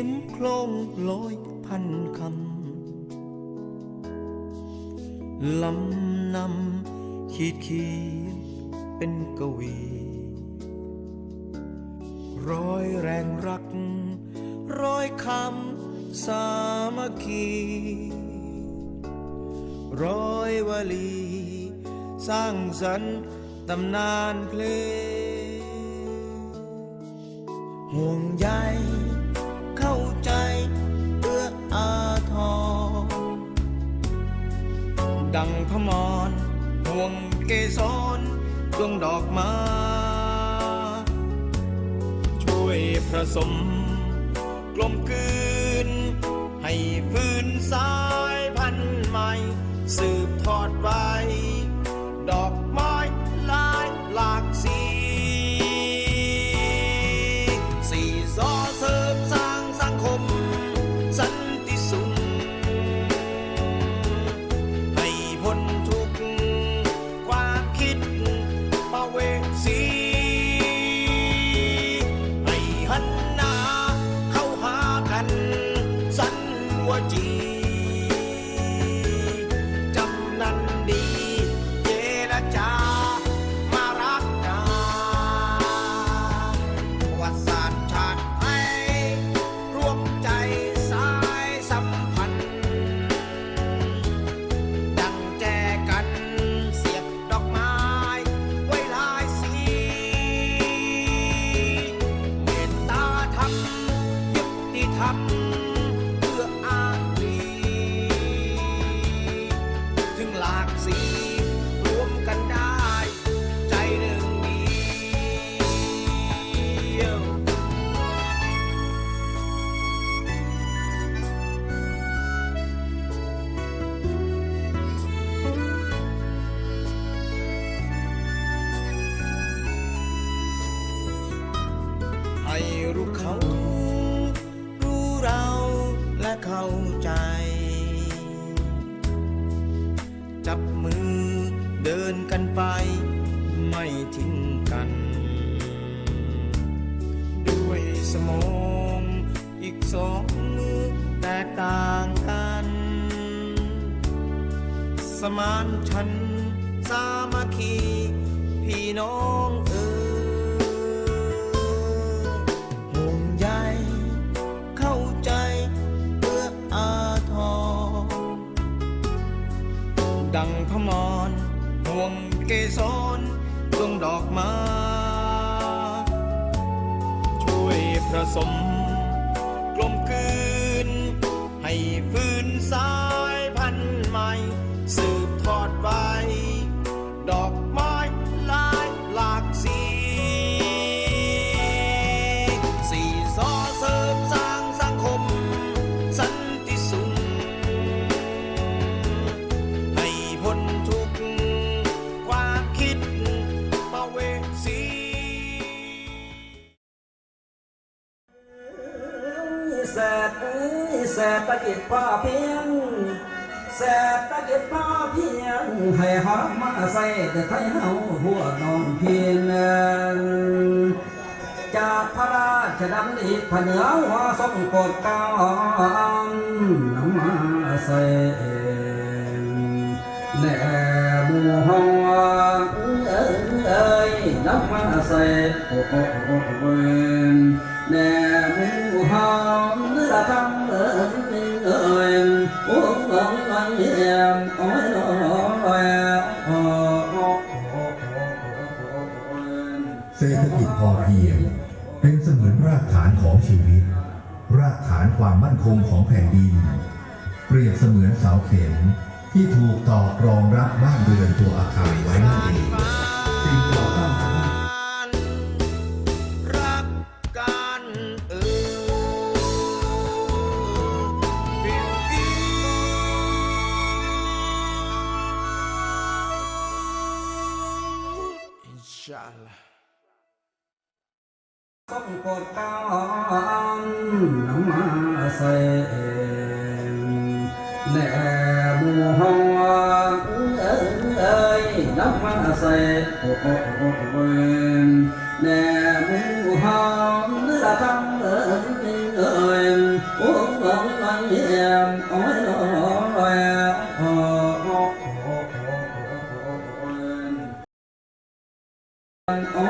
ียนโครงร้อยพันคำลำนำขีดเขียนเป็นกวี ร้อยแรงรัก ร้อยคำสามัคคีร้อยวลี สร้างสรรค์ตำนานเพลงห่วงใย ดังพมรห่วงเกสรดวงดอกไมา ช่วยผสม กลมกลืน ให้ฟื้นสายพันธุ์ใหม่ สืบทอดไว้ ดอกไม้ลายหลากสี สีซอเสริ ว ให้รู้เขารู้เราและเข้าใจ จับมือเดินกันไป ไม่ทิ้งกัน ด้วยสมองอีกสองมือแตกต่างกัน สมานฉันท์สามัคคีพี่น้อง งพมรห่วงเกสรดวงดอกไมาช่วยผสม อ้ยแสบตะกิดพ่อเพียงแสบตะกิดพ่อเพียงให้หอมาใส่แต่ไทยเฮาหัวน้องเพียงจากพระราชดำริผเหนือหัวทรงโปรดกล้านน้ำมาใส่แน่หมู่เฮาเอ้ยเอ้ยน้ำมาใส่โอ้โอ้โอ้โอ้ยแน่หมู่เฮาเนื้อคำเอ้ย เยี่ยมโอ้ยโอ้ยโอ้โอ้โอ้โอ้ยเศรษฐกิจพอเพียงเป็นเสมือนรากฐานของชีวิต รากฐานความมั่นคงของแผ่นดิน เปรียบเสมือนเสาเข็มที่ถูกตอกรองรับบ้านเรือนตัวอาคารไว้นั่นเองสิ่งก่อสร้าง ชาอัลลอฮ์ต้องโปรดกานน้ำมาใส่แน่บูฮอ้ยเอ้ยน้ำมาใส่โอ้โอ้โอ้โอ้ยแน่หมู่เฮาเนื้อคำเอ้ โอ้ย